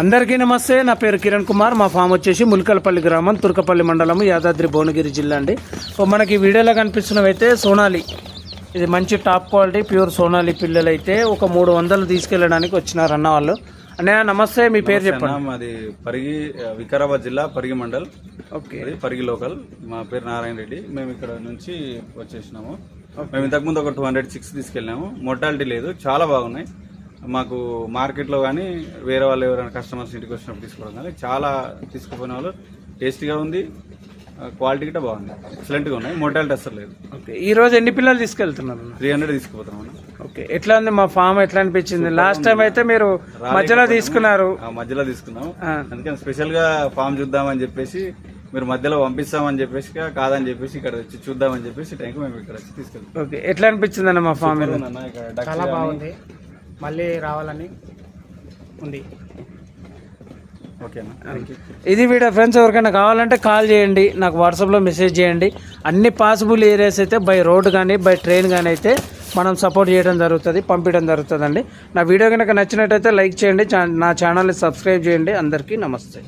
అందరికీ నమస్తే. నా పేరు కిరణ్ కుమార్. మా ఫామ్ వచ్చేసి ములికలపల్లి గ్రామం తుర్కపల్లి మండలం యాదాద్రి భువనగిరి జిల్లా అండి. సో మనకి వీడియోలో కనిపిస్తున్నవైతే సోనాలి. ఇది మంచి టాప్ క్వాలిటీ ప్యూర్ సోనాలి పిల్లలు అయితే ఒక మూడు వందలు తీసుకెళ్ళడానికి వచ్చినారు అన్న వాళ్ళు. అన్నయ్య నమస్తే. మీ పేరు చెప్పండి. మాది పరిగి వికారాబాద్ జిల్లా పరిగి మండల్. ఓకే. పరిగి లోకల్. మా పేరు నారాయణ రెడ్డి. మేము ఇక్కడ నుంచి వచ్చేసినాము. మేము ఇంతకుముందు ఒక టూ హండ్రెడ్ సిక్స్ తీసుకెళ్ళాము మొటాలిటీ లేదు. చాలా బాగున్నాయి. మాకు మార్కెట్లో కానీ వేరే వాళ్ళు ఎవరైనా కస్టమర్స్ ఇంటికి వచ్చినప్పుడు తీసుకోవడం కానీ చాలా తీసుకుపోయిన వాళ్ళు టేస్టీగా ఉంది క్వాలిటీ కూడా బాగుంది. ఎక్సలెంట్గా ఉన్నాయి. మొటాలిటీ అసలు లేదు ఓకే. ఈ రోజు ఎన్ని పిల్లలు తీసుకెళ్తున్నారు? త్రీ హండ్రెడ్ తీసుకుపోతాం అన్న. ఓకే. ఎట్లా ఉంది? మా ఫామ్ ఎట్లా అనిపించింది? లాస్ట్ టైం అయితే మీరు మధ్యలో తీసుకున్నారు. ఆ మధ్యలో తీసుకున్నాం. అందుకని స్పెషల్గా ఫామ్ చూద్దామని చెప్పేసి మీరు మధ్యలో పంపిస్తామని చెప్పేసి కాదని చెప్పేసి ఇక్కడ వచ్చి చూద్దామని చెప్పేసి టైంకి మేము ఇక్కడ వచ్చి తీసుకెళ్తాం. ఓకే. ఎట్లా అనిపించింది అన్న. మా ఫామ్ చాలా బాగుంది. మళ్ళీ రావాలని ఉంది. ఓకేనా? థ్యాంక్ యూ ఇది వీడియో ఫ్రెండ్స్ ఎవరికైనా కావాలంటే కాల్ చేయండి నాకు వాట్సాప్లో మెసేజ్ చేయండి. అన్ని పాసిబుల్ ఏరియాస్ అయితే బై రోడ్ కానీ బై ట్రైన్ కానీ అయితే మనం సపోర్ట్ చేయడం జరుగుతుంది పంపించడం జరుగుతుందండి. నా వీడియో కనుక నచ్చినట్టయితే లైక్ చేయండి చా- నా ఛానల్ని సబ్స్క్రైబ్ చేయండి. అందరికీ నమస్తే.